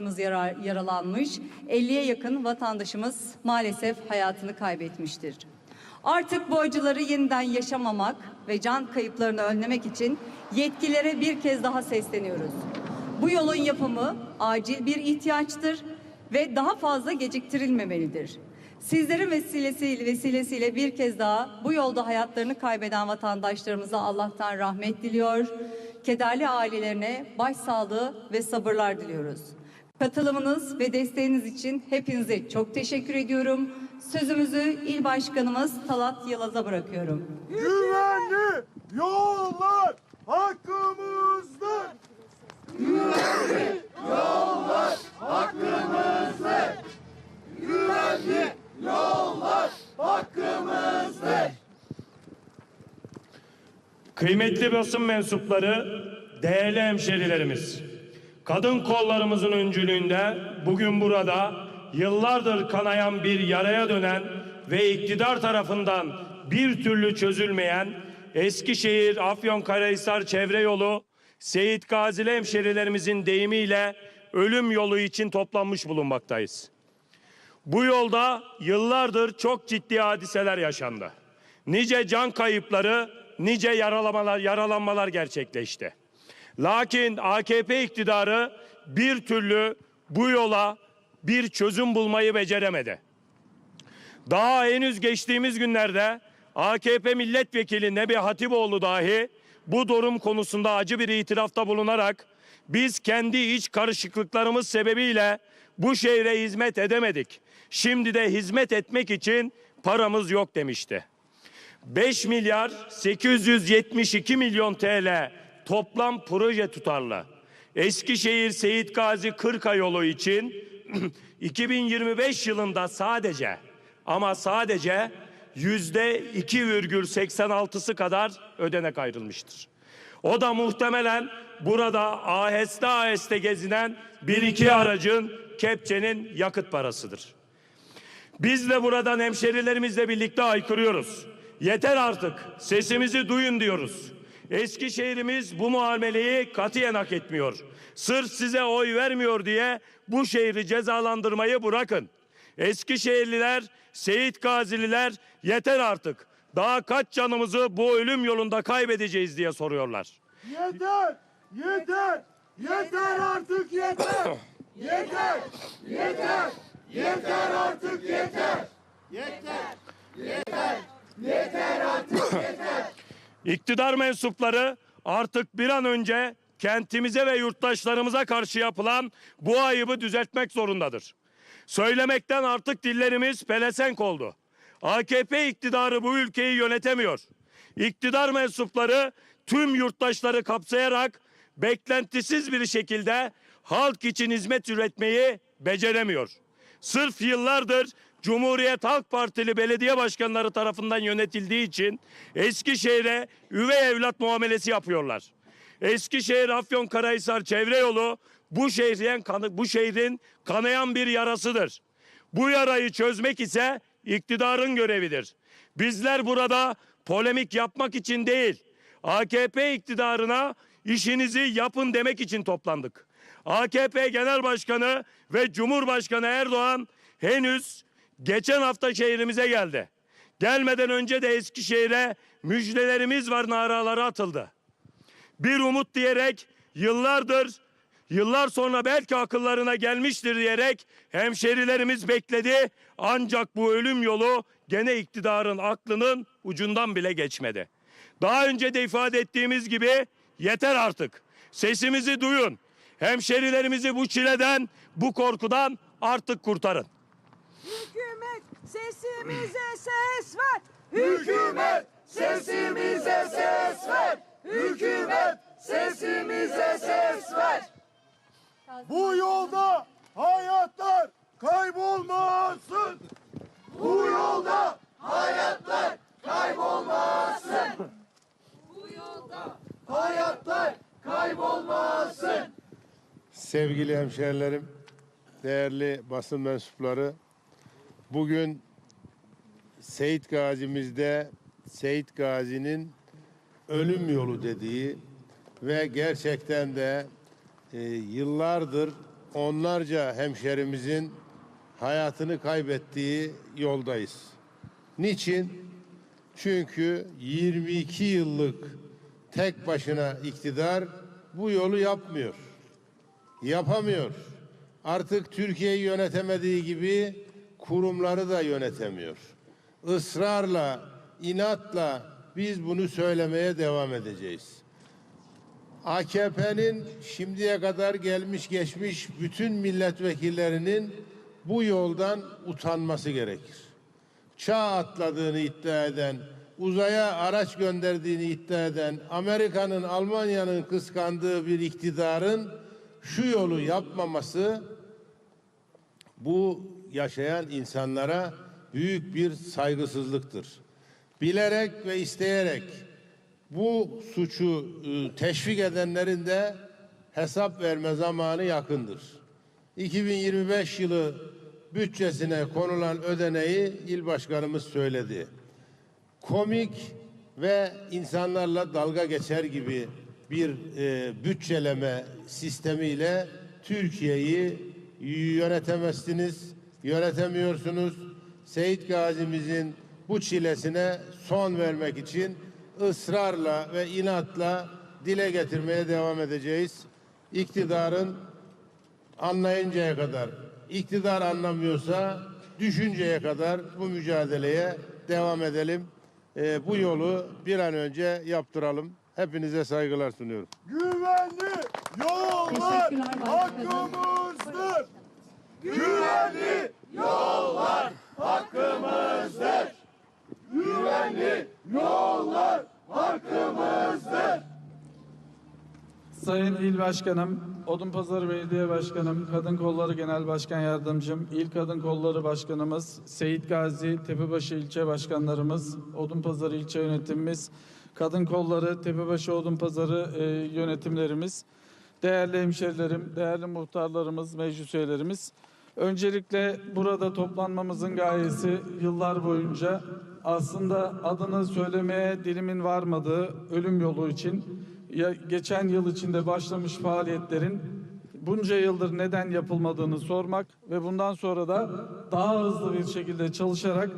vatandaşımız yara- yaralanmış, 50'ye yakın vatandaşımız maalesef hayatını kaybetmiştir. Artık bu acıları yeniden yaşamamak ve can kayıplarını önlemek için yetkililere bir kez daha sesleniyoruz. Bu yolun yapımı acil bir ihtiyaçtır ve daha fazla geciktirilmemelidir. Sizlerin vesilesiyle, vesilesiyle bir kez daha bu yolda hayatlarını kaybeden vatandaşlarımıza Allah'tan rahmet diliyor. Kederli ailelerine başsağlığı ve sabırlar diliyoruz. Katılımınız ve desteğiniz için hepinize çok teşekkür ediyorum. Sözümüzü İl Başkanımız Talat Yılaz'a bırakıyorum. Güvenli yollar hakkımızdır. Kıymetli basın mensupları, değerli hemşerilerimiz. Kadın kollarımızın öncülüğünde bugün burada yıllardır kanayan bir yaraya dönen ve iktidar tarafından bir türlü çözülmeyen Eskişehir Afyonkarahisar çevre yolu Seyit Gazili hemşerilerimizin deyimiyle ölüm yolu için toplanmış bulunmaktayız. Bu yolda yıllardır çok ciddi hadiseler yaşandı. Nice can kayıpları, nice yaralamalar, yaralanmalar gerçekleşti. Lakin AKP iktidarı bir türlü bu yola bir çözüm bulmayı beceremedi. Daha henüz geçtiğimiz günlerde AKP milletvekili Nebi Hatipoğlu dahi bu durum konusunda acı bir itirafta bulunarak biz kendi iç karışıklıklarımız sebebiyle bu şehre hizmet edemedik. Şimdi de hizmet etmek için paramız yok demişti. 5 milyar 872 milyon TL toplam proje tutarlı. Eskişehir Seyit Gazi Kırka yolu için 2025 yılında sadece ama sadece yüzde 2,86'sı kadar ödenek ayrılmıştır. O da muhtemelen burada aheste aheste gezinen bir iki aracın kepçenin yakıt parasıdır. Biz de buradan hemşerilerimizle birlikte haykırıyoruz. Yeter artık sesimizi duyun diyoruz. Eskişehir'imiz bu muameleyi katiyen hak etmiyor. Sırf size oy vermiyor diye bu şehri cezalandırmayı bırakın. Eskişehirliler, Seyit Gazililer yeter artık. Daha kaç canımızı bu ölüm yolunda kaybedeceğiz diye soruyorlar. Yeter, yeter, yeter artık yeter. Yeter, yeter, yeter artık yeter. İktidar mensupları artık bir an önce kentimize ve yurttaşlarımıza karşı yapılan bu ayıbı düzeltmek zorundadır. Söylemekten artık dillerimiz pelesenk oldu. AKP iktidarı bu ülkeyi yönetemiyor. İktidar mensupları tüm yurttaşları kapsayarak beklentisiz bir şekilde halk için hizmet üretmeyi beceremiyor. Sırf yıllardır Cumhuriyet Halk Partili belediye başkanları tarafından yönetildiği için Eskişehir'e üvey evlat muamelesi yapıyorlar. Eskişehir Afyonkarahisar çevre yolu bu şehrin bu şehrin kanayan bir yarasıdır. Bu yarayı çözmek ise iktidarın görevidir. Bizler burada polemik yapmak için değil, AKP iktidarına işinizi yapın demek için toplandık. AKP Genel Başkanı ve Cumhurbaşkanı Erdoğan henüz geçen hafta şehrimize geldi. Gelmeden önce de Eskişehir'e müjdelerimiz var naraları atıldı. Bir umut diyerek yıllardır yıllar sonra belki akıllarına gelmiştir diyerek hemşerilerimiz bekledi. Ancak bu ölüm yolu gene iktidarın aklının ucundan bile geçmedi. Daha önce de ifade ettiğimiz gibi yeter artık. Sesimizi duyun. Hemşerilerimizi bu çileden, bu korkudan artık kurtarın. Hükümet sesimize ses ver. Hükümet sesimize ses ver. Hükümet sesimize ses ver. Bu yolda hayatlar kaybolmasın. Bu yolda hayatlar kaybolmasın. Bu yolda hayatlar kaybolmasın. Sevgili hemşehrilerim, değerli basın mensupları, bugün Seyit Gazi'mizde Seyit Gazi'nin ölüm yolu dediği ve gerçekten de e, yıllardır onlarca hemşerimizin hayatını kaybettiği yoldayız. Niçin? Çünkü 22 yıllık tek başına iktidar bu yolu yapmıyor. Yapamıyor. Artık Türkiye'yi yönetemediği gibi kurumları da yönetemiyor. Israrla, inatla biz bunu söylemeye devam edeceğiz. AKP'nin şimdiye kadar gelmiş geçmiş bütün milletvekillerinin bu yoldan utanması gerekir. Çağ atladığını iddia eden, uzaya araç gönderdiğini iddia eden, Amerika'nın, Almanya'nın kıskandığı bir iktidarın şu yolu yapmaması bu yaşayan insanlara büyük bir saygısızlıktır. Bilerek ve isteyerek bu suçu e, teşvik edenlerin de hesap verme zamanı yakındır. 2025 yılı bütçesine konulan ödeneği il başkanımız söyledi. Komik ve insanlarla dalga geçer gibi bir e, bütçeleme sistemiyle Türkiye'yi yönetemezsiniz, yönetemiyorsunuz. Seyit Gazi'mizin bu çilesine son vermek için ısrarla ve inatla dile getirmeye devam edeceğiz. İktidarın anlayıncaya kadar, iktidar anlamıyorsa düşünceye kadar bu mücadeleye devam edelim. Ee, bu yolu bir an önce yaptıralım. Hepinize saygılar sunuyorum. Güvenli yollar hakkımızdır. Güvenli yollar hakkımızdır. Güvenli yollar hakkımızdır. Sayın İl Başkanım, Odunpazarı Belediye Başkanım, Kadın Kolları Genel Başkan Yardımcım, İl Kadın Kolları Başkanımız, Seyit Gazi, Tepebaşı İlçe Başkanlarımız, Odunpazarı İlçe Yönetimimiz, Kadın Kolları, Tepebaşı Odunpazarı e, yönetimlerimiz, değerli hemşerilerim, değerli muhtarlarımız, meclis üyelerimiz. Öncelikle burada toplanmamızın gayesi yıllar boyunca aslında adını söylemeye dilimin varmadığı ölüm yolu için ya geçen yıl içinde başlamış faaliyetlerin bunca yıldır neden yapılmadığını sormak ve bundan sonra da daha hızlı bir şekilde çalışarak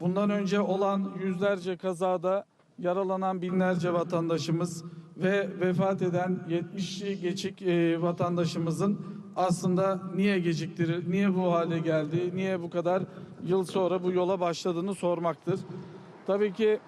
bundan önce olan yüzlerce kazada yaralanan binlerce vatandaşımız ve vefat eden 70'li geçik e, vatandaşımızın aslında niye geciktirir, niye bu hale geldi, niye bu kadar yıl sonra bu yola başladığını sormaktır. Tabii ki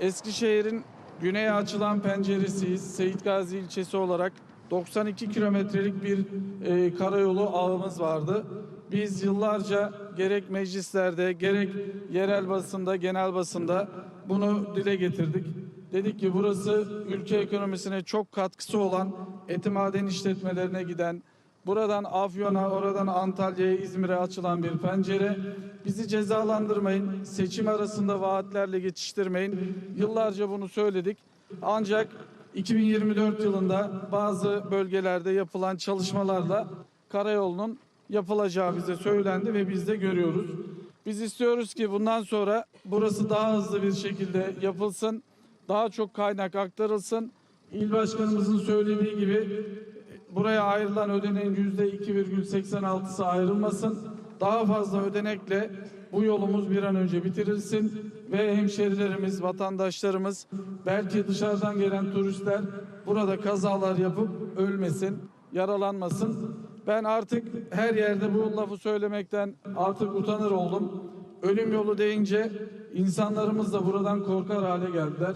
Eskişehir'in güneye açılan penceresiyiz. Seyit Gazi ilçesi olarak 92 kilometrelik bir e, karayolu ağımız vardı. Biz yıllarca gerek meclislerde gerek yerel basında, genel basında bunu dile getirdik. Dedik ki burası ülke ekonomisine çok katkısı olan eti maden işletmelerine giden, buradan Afyon'a, oradan Antalya'ya, İzmir'e açılan bir pencere. Bizi cezalandırmayın, seçim arasında vaatlerle geçiştirmeyin. Yıllarca bunu söyledik. Ancak 2024 yılında bazı bölgelerde yapılan çalışmalarla karayolunun yapılacağı bize söylendi ve biz de görüyoruz. Biz istiyoruz ki bundan sonra burası daha hızlı bir şekilde yapılsın, daha çok kaynak aktarılsın. İl başkanımızın söylediği gibi buraya ayrılan ödeneğin yüzde 2,86'sı ayrılmasın. Daha fazla ödenekle bu yolumuz bir an önce bitirilsin ve hemşerilerimiz, vatandaşlarımız, belki dışarıdan gelen turistler burada kazalar yapıp ölmesin, yaralanmasın. Ben artık her yerde bu lafı söylemekten artık utanır oldum. Ölüm yolu deyince insanlarımız da buradan korkar hale geldiler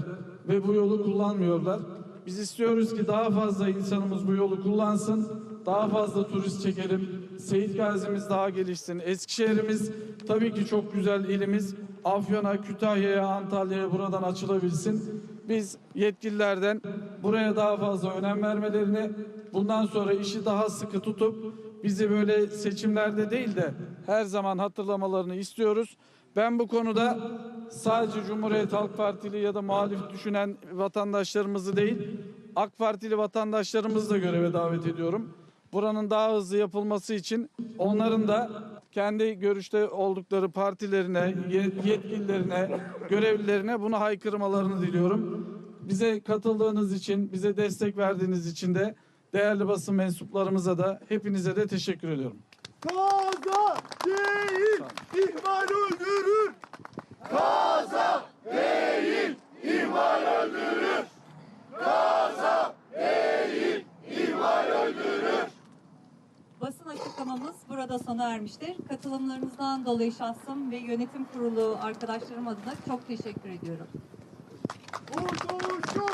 ve bu yolu kullanmıyorlar. Biz istiyoruz ki daha fazla insanımız bu yolu kullansın, daha fazla turist çekelim. Seyit Gazi'miz daha gelişsin. Eskişehir'imiz tabii ki çok güzel ilimiz. Afyon'a, Kütahya'ya, Antalya'ya buradan açılabilsin. Biz yetkililerden buraya daha fazla önem vermelerini, bundan sonra işi daha sıkı tutup bizi böyle seçimlerde değil de her zaman hatırlamalarını istiyoruz. Ben bu konuda sadece Cumhuriyet Halk Partili ya da muhalif düşünen vatandaşlarımızı değil, AK Partili vatandaşlarımızı da göreve davet ediyorum. Buranın daha hızlı yapılması için onların da kendi görüşte oldukları partilerine, yetkililerine, görevlilerine bunu haykırmalarını diliyorum. Bize katıldığınız için, bize destek verdiğiniz için de Değerli basın mensuplarımıza da hepinize de teşekkür ediyorum. Kaza değil, ihmal öldürür. Kaza değil, ihmal öldürür. Kaza değil, ihmal öldürür. Basın açıklamamız burada sona ermiştir. Katılımlarınızdan dolayı şahsım ve yönetim kurulu arkadaşlarım adına çok teşekkür ediyorum. Kurtuluşun